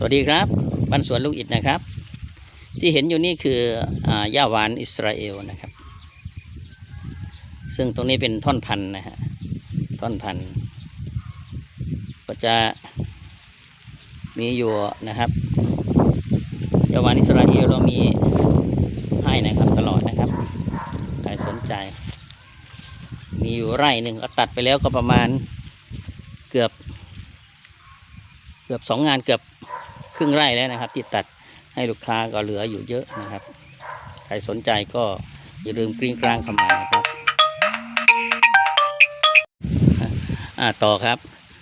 สวัสดีครับบ้านสวนลูกอิดนะครับ ที่เห็นอยู่นี่คืออ่าหญ้าหวานอิสราเอลนะครับ ซึ่งตรงนี้เป็นท่อนพันธุ์นะฮะท่อนพันธุ์ก็จะมีอยู่นะครับหญ้าหวานอิสราเอลเรามีให้นะครับตลอดนะครับใครสนใจ มีอยู่ไร่หนึ่งก็ตัดไปแล้วก็ประมาณเกือบ เกือบสองงานเกือบ ครึ่งไร่แล้วนะครับ ที่ตัดให้ลูกค้าก็เหลืออยู่เยอะนะครับ ใครสนใจก็อย่าลืมกริ้งกลางเข้ามานะครับอ่าต่อครับ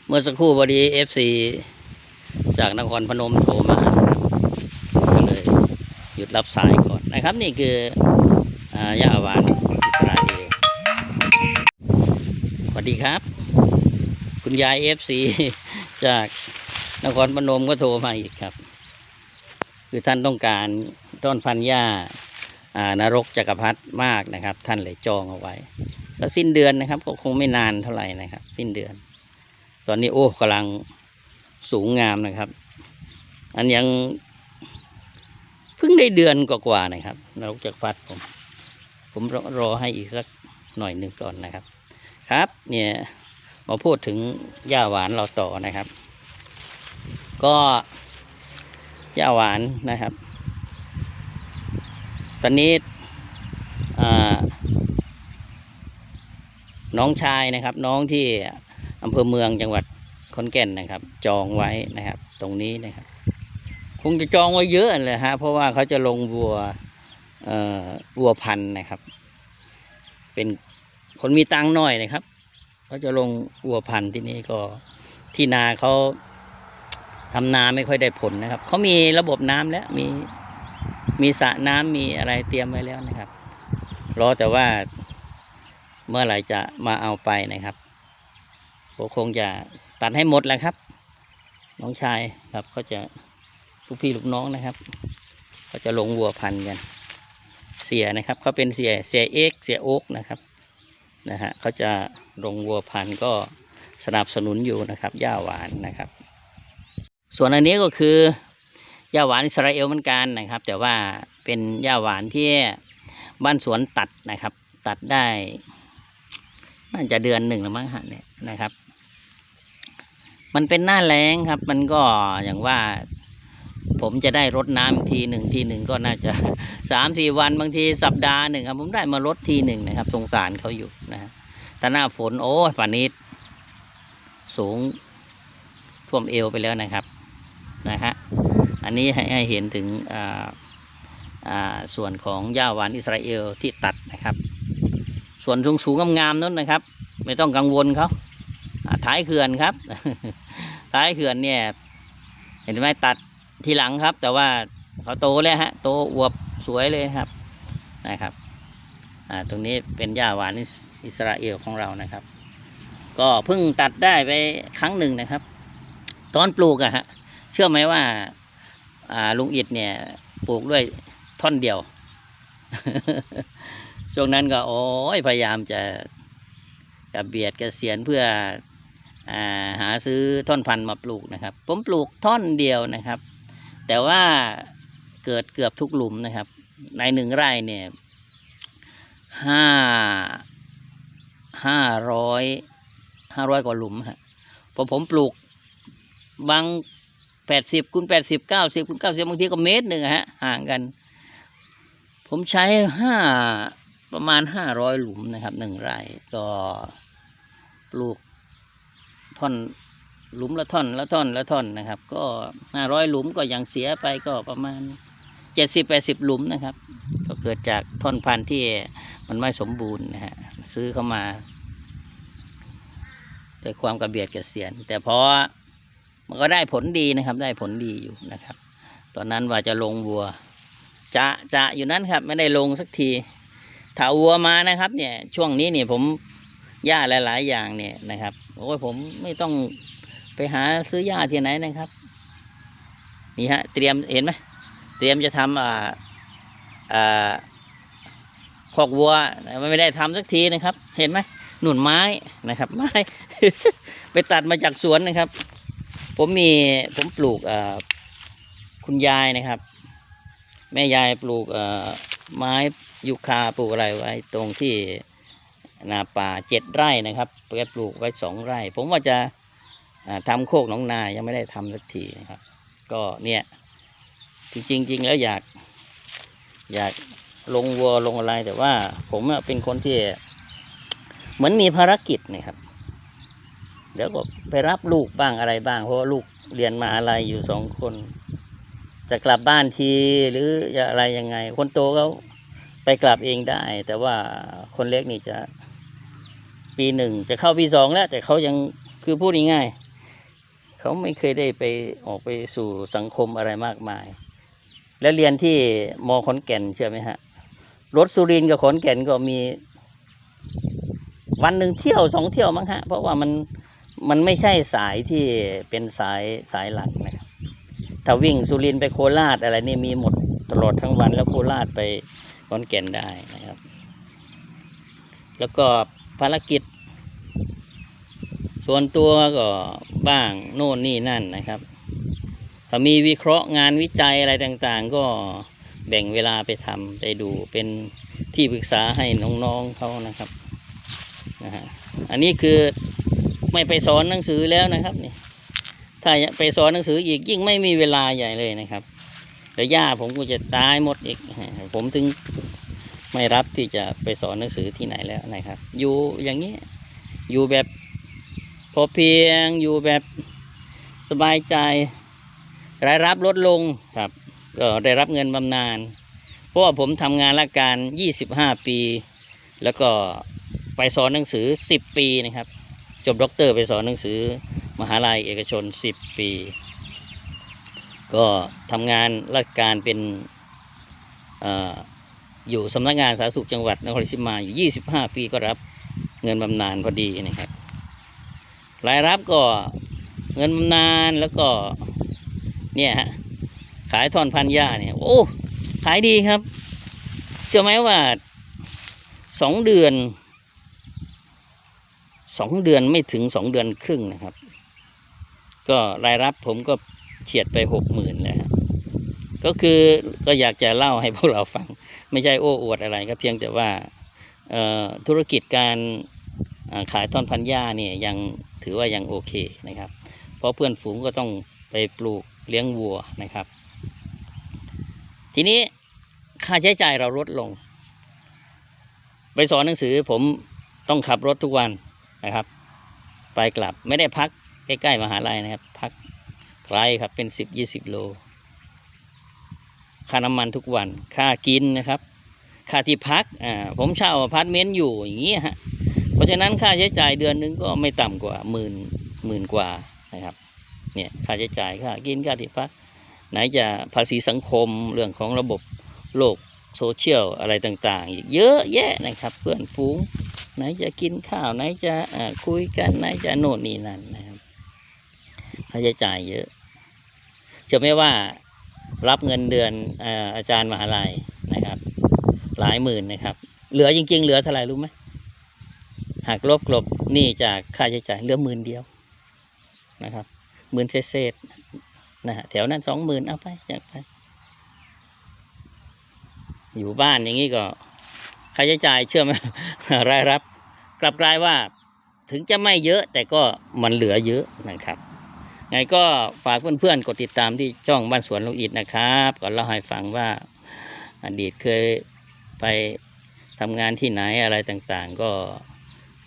เมื่อสักครู่พอดีเอฟซีจากนครพนมโทรมาก็เลยหยุดรับสายก่อนนะครับ นี่คืออ่าย่าหวานอิสราเอลสวัสดีครับ คุณยายเอฟซีจากนครพนมก็โทรมาอีกครับ คือท่านต้องการต้นพันหญ้าอ่านรกจักรพรรดิมากนะครับ ท่านเลยจองเอาไว้ แล้วสิ้นเดือนนะครับ ก็คงไม่นานเท่าไหร่นะครับ สิ้นเดือน ตอนนี้โอ้กำลังสูงงามนะครับ อันยังเพิ่งได้เดือนกว่าๆนะครับ นรกจักรพรรดิผม ผมรอรอให้อีกสักหน่อยหนึ่งก่อนนะครับ ครับ เนี่ย มาพูดถึงหญ้าหวานเราต่อนะครับ ก็หญ้าหวานนะครับ ตอนนี้น้องชายนะครับ น้องที่อำเภอเมืองจังหวัดขอนแก่นนะครับ จองไว้นะครับ ตรงนี้นะครับ คงจะจองไว้เยอะเลยฮะเพราะว่าเขาจะลงวัวเอ่อวัวพันธุ์นะครับ เป็นคนมีตังค์หน่อยนะครับ เขาจะลงวัวพันธุ์ที่นี่ก็ที่นาเขาทำนาไม่ค่อยได้ผลนะครับ เขามีระบบน้ำแล้วมีมีสระน้ำมีอะไรเตรียมไว้แล้วนะครับ รอแต่ว่าเมื่อไหร่จะมาเอาไปนะครับก็คงจะตัดให้หมดแหล้วครับ น้องชายครับเขาจะลูกพี่ลูกน้องนะครับเขาจะลงวัวพันกัน เสียนะครับเขาเป็นเสียเสียเอกเสียโอ๊กนะครับ นะฮะเขาจะลงวัวพันธุ์ก็สนับสนุนอยู่นะครับหญ้าหวานนะครับ ส่วนอันนี้ก็คือหญ้าหวานอิสราเอลเหมือนกันนะครับ แต่ว่าเป็นหญ้าหวานที่บ้านสวนตัดนะครับ ตัดได้น่าจะเดือนหนึ่งแล้วมั้งฮะเนี่ยนะครับ มันเป็นหน้าแล้งครับ มันก็อย่างว่า ผมจะได้รดน้ำทีหนึ่งทีหนึ่งก็น่าจะสามสี่วันบางทีสัปดาห์หนึ่งครับผมได้มาลดทีหนึ่งนะครับ สงสารเขาอยู่นะฮะแต่หน้าฝนโอ้ยป่านนี้สูงท่วมเอวไปแล้วนะครับนะฮะอันนี้ให้ใหเห็นถึงอ่าอ่าส่วนของหญ้าหวานอิสราเอลที่ตัดนะครับ ส่วนสูงสูงงามๆนั้นนะครับ ไม่ต้องกังวลเขาท้ายเขื่อนครับ ท้ายเขื่อนเนี่ย เห็นไหมตัด ทีหลังครับ แต่ว่าเขาโตแล้วฮะโตอวบสวยเลยครับนะครับ อ่าตรงนี้เป็นหญ้าหวานอิสราเอลของเรานะครับ ก็เพิ่งตัดได้ไปครั้งหนึ่งนะครับ ตอนปลูกอะฮะเชื่อไหมว่า อ่าลุงอิดเนี่ย ปลูกด้วยท่อนเดียวช่วงนั้นก็โอ้ยพยายามจะกระเบียดกระเสียนเพื่ออาหาซื้อท่อนพันธุ์มาปลูกนะครับ ผมปลูกท่อนเดียวนะครับ แต่ว่าเกิดเกือบทุกหลุมนะครับ ในหนึ่งไร่เนี่ยห้าห้าร้อยห้าร้อยกว่าหลุมฮะพอผมปลูกบางแปดสิบคูณแปดสิบเก้าสิบคูณเก้าสิบบางทีก็เมตรหนึ่งฮะห่างกัน ผมใช้ห้าประมาณห้าร้อยหลุมนะครับหนึ่งไร่ก็ปลูกท่อน หลุมละท่อนละท่อนละท่อนนะครับ ก็ห้าร้อยหลุมก็ยังเสียไปก็ประมาณเจ็ดสิบแปดสิบหลุมนะครับ ก็เกิดจากท่อนพันธุ์ที่มันไม่สมบูรณ์นะฮะซื้อเข้ามาด้วยความกระเบียดกระเสียน แต่พอมันก็ได้ผลดีนะครับ ได้ผลดีอยู่นะครับ ตอนนั้นว่าจะลงวัวจะจะอยู่นั้นครับ ไม่ได้ลงสักทีถ้าวัวมานะครับ เนี่ย ช่วงนี้เนี่ยผมหญ้าหลาย ๆ อย่างเนี่ยนะครับโอ้ยผมไม่ต้อง ไปหาซื้อหญ้าที่ไหนนะครับ นี่ฮะ เตรียมเห็นไหมเตรียมจะทำอ่าอ่าคอกวัวมันไม่ได้ทำสักทีนะครับ เห็นไหมหนุนไม้นะครับ ไม้ ไปตัดมาจากสวนนะครับ ผมมีผมปลูกอ่าคุณยายนะครับ แม่ยายปลูกอ่อไม้ยูคาปลูกอะไรไว้ ตรงที่นาป่าเจ็ดไร่นะครับแกปลูกไว้สองไร่ ผมว่าจะ อ่าทำโคกหนองนายังไม่ได้ทำสักทีนะครับ ก็เนี่ย จริงๆจริงแล้วอยาก อยากลงวัวลงอะไรแต่ว่า ผมเป็นคนที่ เหมือนมีภารกิจนะครับเดี๋ยวก็ไปรับลูกบ้างอะไรบ้าง เพราะว่าลูกเรียนมหาลัยอยู่สองคน จะกลับบ้านทีหรือจะอะไรยังไง คนโตเขาไปกลับเองได้ แต่ว่าคนเล็กนี่จะ ปีหนึ่งจะเข้าปีสองแล้ว แต่เขายังคือพูดง่ายๆ เขาไม่เคยได้ไปออกไปสู่สังคมอะไรมากมาย แล้วเรียนที่มขอนแก่นเชื่อไหมฮะรถสุรินกับขอนแก่นก็มี วันหนึ่งเที่ยวสองเที่ยวมั้งฮะ เพราะว่ามันมันไม่ใช่สายที่เป็นสายสายหลักนะครับถ้าวิ่งสุรินไปโคราชอะไรนี่มีหมดตลอดทั้งวันแล้วโคราชไปขอนแก่นได้นะครับ แล้วก็ภารกิจ ส่วนตัวก็บ้างโน่นนี่นั่นนะครับ ถ้ามีวิเคราะห์งานวิจัยอะไรต่างๆ ก็แบ่งเวลาไปทำไปดูเป็นที่ปรึกษาให้น้องๆเขานะครับนะฮะอันนี้คือไม่ไปสอนหนังสือแล้วนะครับนี่ถ้าไปสอนหนังสืออีกยิ่งไม่มีเวลาใหญ่เลยนะครับแล้วย่าผมก็จะตายหมดอีก ผมถึงไม่รับที่จะไปสอนหนังสือที่ไหนแล้วนะครับ อยู่อย่างนี้อยู่แบบ อเพียงอยู่แบบสบายใจ รายรับลดลงครับ ก็ได้รับเงินบำนาญเพราะว่าผมทำงานราชการ 25 ปี แล้วก็ไปสอนหนังสือ 10 ปีนะครับ จบด็อกเตอร์ไปสอนหนังสือ มหาลัยเอกชน 10 ปี ก็ทำงานราชการเป็นอออยู่สำนักงานสาธารณสุขจังหวัดนครราชสีมาอยู่ 25 ปีก็รับเงินบำนาญพอดีนะครับ รายรับก็เงินบำนาญแล้วก็ เนี่ยฮะขายทอนพันหญ้าเนี่ย โอ้ขายดีครับเชื่อไหมว่าสองเดือนสองเดือนไม่ถึงสองเดือนครึ่งนะครับ ก็รายรับผมก็เฉียดไปหกหมื่นแล้วก็คือก็อยากจะเล่าให้พวกเราฟัง ไม่ใช่โอ้อวดอะไรครับเพียงแต่ว่าธุรกิจการ ขายท่อนพันหญ้าเนี่ยยังถือว่ายังโอเคนะครับ เพราะเพื่อนฝูงก็ต้องไปปลูกเลี้ยงวัวนะครับ ทีนี้ค่าใช้จ่ายเราลดลง ไปสอนหนังสือผมต้องขับรถทุกวันนะครับ ไปกลับไม่ได้พักใกล้ๆมหาลัยนะครับ พักไกลครับเป็นสิบยี่สิบโล ค่าน้ำมันทุกวัน ค่ากินนะครับ ค่าที่พักอ่าผมเช่าอพาร์ตเมนต์อยู่อย่างนี้ฮะ เพราะฉะนั้นค่าใช้จ่ายเดือนหนึงก็ไม่ต่ำกว่าหมื่นหมื่นกว่านะครับ เนี่ยค่าใช้จ่ายค่ากินค่าที่พักไหนจะภาษีสังคมเรื่องของระบบโลกโซเชียลอะไรต่างๆอีกเยอะแยะนะครับ เพื่อนฝูง ไหนจะกินข้าวไหนจะคุยกันไหนจะโน่นนี่นั่นนะครับค่าใช้จ่ายเยอะจะไม่ว่ารับเงินเดือนอาจารย์มหาลัยนะครับ หลายหมื่นนะครับ เหลือจริง ๆ เหลือเท่าไหร่รู้ไหม หักลบกลบหนี่จากค่าใช้จ่ายเหลือหมื่นเดียวนะครับหมื่นเศษนะฮะแถวนั้นสองหมื่นเอาไปอยากไป อยู่บ้านอย่างนี้ก็ค่าใช้จ่ายเชื่อไหมรายรับ กลับกลายว่าถึงจะไม่เยอะแต่ก็มันเหลือเยอะนะครับไงก็ฝากเพื่อนๆกดติดตามที่ช่องบ้านสวนลุงอิดนะครับก่อนเล่าให้ฟังว่าอดีตเคยไปทำงานที่ไหนอะไรต่างๆ ก็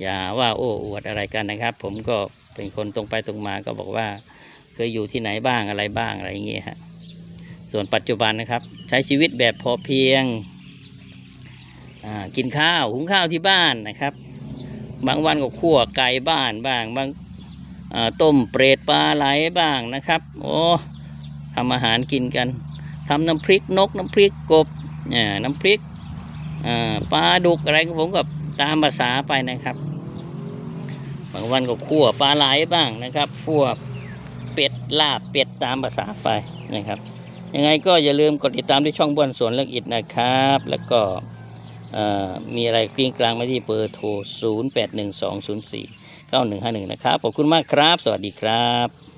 อย่าว่าโอ้อวดอะไรกันนะครับ ผมก็เป็นคนตรงไปตรงมาก็บอกว่า เคยอยู่ที่ไหนบ้างอะไรบ้างอะไรอย่างเงี้ยฮะส่วนปัจจุบันนะครับ ใช้ชีวิตแบบพอเพียงกินข้าวหุงข้าวที่บ้านนะครับ บางวันก็คั่วไก่บ้านบ้างบางต้มเปรตปลาไหลบ้างนะครับ โอ้ทำอาหารกินกันทำน้ำพริกนกน้ำพริกกบอ่าน้ำพริกปลาดุกอะไรผมก็ตามภาษาไปนะครับ บางวันก็คั่วปลาไหลบ้างนะครับคั่วเป็ดลาบเป็ดตามภาษาไปนะครับ ยังไงก็อย่าลืมกดติดตามที่ช่องบ้านสวนเลือกอิดนะครับ แล้วก็มีอะไรกลิ้งกลางมาที่เบอร์โทร 0 8 1 2 0 4 9 1 5 1 นะครับ ขอบคุณมากครับ สวัสดีครับ